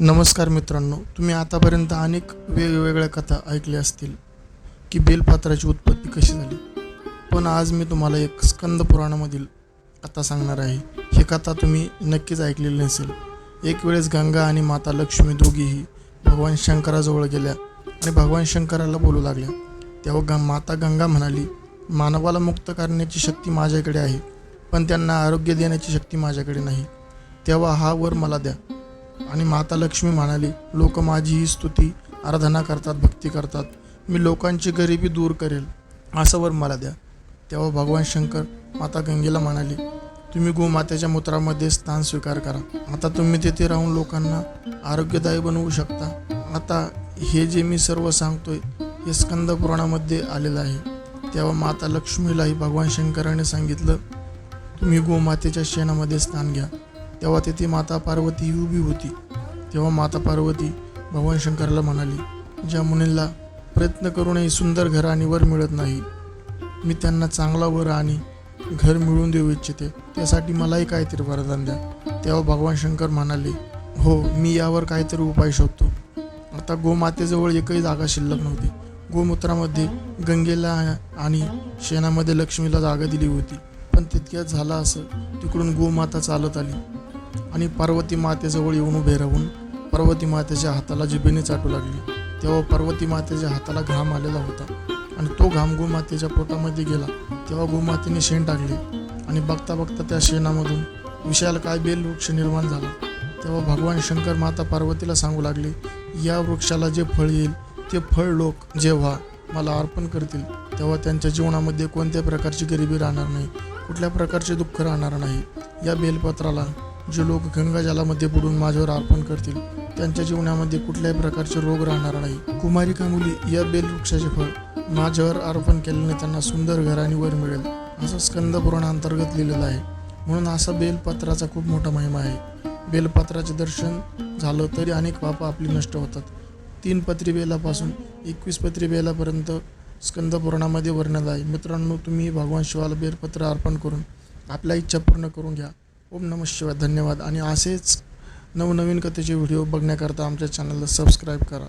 नमस्कार मित्रांनो तुम्ही आतापर्यंत अनेक वेगवेगळ्या कथा ऐकल्या असतील की बेलपात्राची उत्पत्ती कशी झाली. पण आज मी तुम्हाला एक स्कंद पुराणामधील कथा सांगणार आहे. ही कथा तुम्ही नक्कीच ऐकलेली नसेल. एक वेळेस गंगा आणि माता लक्ष्मी दोघीही भगवान शंकराजवळ गेल्या आणि भगवान शंकराला बोलू लागल्या. तेव्हा ग माता गंगा म्हणाली मानवाला मुक्त करण्याची शक्ती माझ्याकडे आहे पण त्यांना आरोग्य देण्याची शक्ती माझ्याकडे नाही. तेव्हा हा वर मला द्या. आणि माता लक्ष्मी म्हणाली लोक माझी ही स्तुती आराधना करतात भक्ती करतात. मी लोकांची गरिबी दूर करेल असं वर मला द्या. तेव्हा भगवान शंकर माता गंगेला म्हणाली तुम्ही गोमातेच्या मूत्रामध्ये स्थान स्वीकार करा. आता तुम्ही तेथे राहून लोकांना आरोग्यदायी बनवू शकता. आता हे जे मी सर्व सांगतोय हे स्कंद पुराणामध्ये आलेलं आहे. तेव्हा माता लक्ष्मीलाही भगवान शंकराने सांगितलं तुम्ही गोमातेच्या शेणामध्ये स्थान घ्या. तेव्हा तेथे माता पार्वती उभी होती. तेव्हा माता पार्वती भगवान शंकराला म्हणाली ज्या मुनींना प्रयत्न करूनही सुंदर घर आणि वर मिळत नाही मी त्यांना चांगला वर आणि घर मिळवून देऊ इच्छिते. त्यासाठी मलाही काहीतरी वरदान द्या. तेव्हा भगवान शंकर म्हणाले हो मी यावर काहीतरी उपाय शोधतो. आता गोमातेजवळ एकही जागा शिल्लक नव्हती. गोमूत्रामध्ये गंगेला आणि शेणामध्ये लक्ष्मीला जागा दिली होती. पण तितक्यात झालं असं तिकडून गोमाता चालत आली. आणि पार्वती मातेजवळ येऊन उभे राहून पार्वती मातेच्या हाताला जिभेने चाटू लागली. तेव्हा पार्वती मातेच्या हाताला घाम आलेला होता. आणि तो घाम गोमातेच्या पोटामध्ये गेला. तेव्हा गोमातेने शेण टाकले आणि बघता बघता त्या शेणामधून विशाल काय बेल वृक्ष निर्माण झाला. तेव्हा भगवान शंकर माता पार्वतीला सांगू लागले या वृक्षाला जे फळ येईल ते फळ लोक जेव्हा मला अर्पण करतील तेव्हा त्यांच्या जीवनामध्ये कोणत्या प्रकारची गरिबी राहणार नाही कुठल्या प्रकारचे दुःख राहणार नाही. या बेलपत्राला जे लोक गंगाजलामध्ये बुडून माझ्यावर अर्पण करतील त्यांच्या जीवनामध्ये कुठल्याही प्रकारचे रोग राहणार नाही. कुमारिका मुली या बेल वृक्षाचे फळ माझ्यावर अर्पण केल्याने त्यांना सुंदर घराणी वर मिळेल असं स्कंद पुराणांतर्गत लिहिलेलं आहे. म्हणून असा बेलपत्राचा खूप मोठा महिमा आहे. बेलपत्राचे दर्शन झालं तरी अनेक पाप आपली नष्ट होतात. तीन पत्री बेलापासून एकवीस पत्री बेलापर्यंत स्कंद पुराणामध्ये वर्णन आहे. मित्रांनो तुम्ही भगवान शिवाला बेलपत्र अर्पण करून आपल्या इच्छा पूर्ण करून घ्या. ओम नमः शिवाय. धन्यवाद. आणि असेच नवनवीन कथेचे व्हिडिओ बघण्याकरता आमच्या चॅनलला सबस्क्राईब करा.